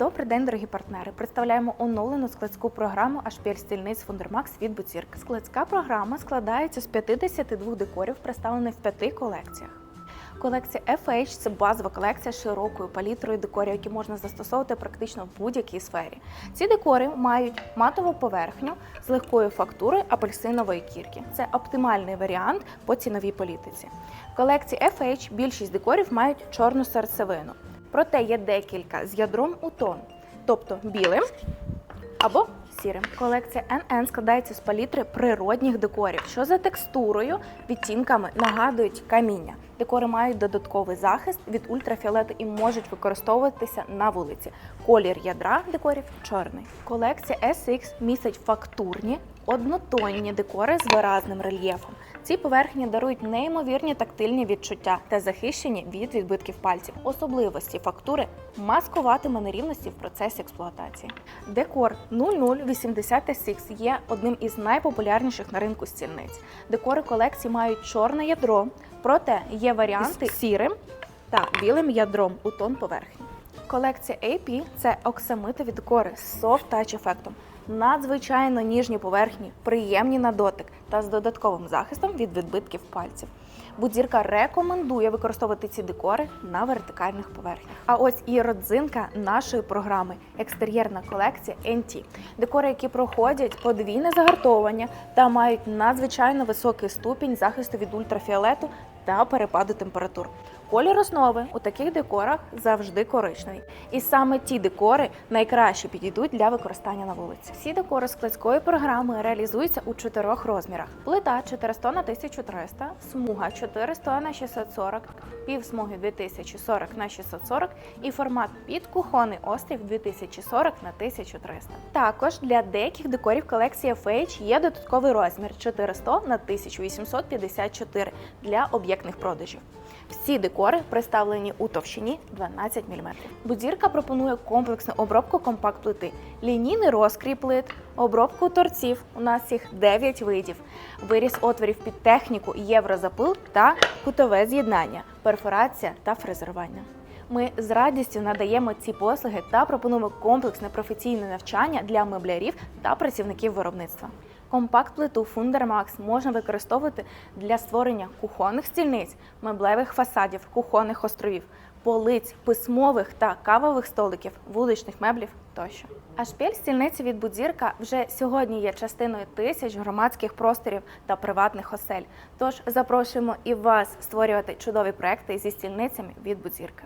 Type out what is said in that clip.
Добрий день, дорогі партнери. Представляємо оновлену складську програму Ашпіль стільниць Фундермакс від Буцірк. Складська програма складається з 52 декорів, представлених в п'яти колекціях. Колекція FH – це базова колекція з широкою палітрою декорів, які можна застосовувати практично в будь-якій сфері. Ці декори мають матову поверхню з легкою фактурою апельсинової кірки. Це оптимальний варіант по ціновій політиці. В колекції FH більшість декорів мають чорну серцевину. Проте є декілька з ядром у тон, тобто білим або сірим. Колекція NN складається з палітри природних декорів, що за текстурою, відтінками нагадують каміння. Декори мають додатковий захист від ультрафіолету і можуть використовуватися на вулиці. Колір ядра декорів чорний. Колекція SX містить фактурні, однотонні декори з виразним рельєфом. Ці поверхні дарують неймовірні тактильні відчуття та захищені від відбитків пальців. Особливості фактури маскуватиме нерівності в процесі експлуатації. Декор 0080 SX є одним із найпопулярніших на ринку стільниць. Декори колекції мають чорне ядро, проте є варіанти з сірим та білим ядром у тон поверхні. Колекція AP – це оксамитові декори з touch ефектом. Надзвичайно ніжні поверхні, приємні на дотик та з додатковим захистом від відбитків пальців. Будзірка рекомендує використовувати ці декори на вертикальних поверхнях. А ось і родзинка нашої програми екстер'єрна колекція NT. Декори, які проходять подвійне загартовування та мають надзвичайно високий ступінь захисту від ультрафіолету та перепаду температур. Колір основи у таких декорах завжди коричневий. І саме ті декори найкраще підійдуть для використання на вулиці. Всі декори складської програми реалізуються у чотирьох розмірах: плита 400 на 1300, смуга 400 на 640, півсмуги 2040 на 640 і формат під кухонний острів 2040 на 1300. Також для деяких декорів колекції FH є додатковий розмір 400 на 1854 для об'єктних продажів. Всі декори представлені у товщині 12 мм. Будзірка пропонує комплексну обробку компакт-плити, лінійний розкрій плит, обробку торців. У нас їх 9 видів, виріз отворів під техніку, єврозапил та кутове з'єднання, перфорація та фрезерування. Ми з радістю надаємо ці послуги та пропонуємо комплексне професійне навчання для меблярів та працівників виробництва. Компакт-плиту Fundermax можна використовувати для створення кухонних стільниць, меблевих фасадів, кухонних островів, полиць, письмових та кавових столиків, вуличних меблів тощо. А шпіль стільниці від Будзірка вже сьогодні є частиною тисяч громадських просторів та приватних осель. Тож запрошуємо і вас створювати чудові проекти зі стільницями від Будзірка.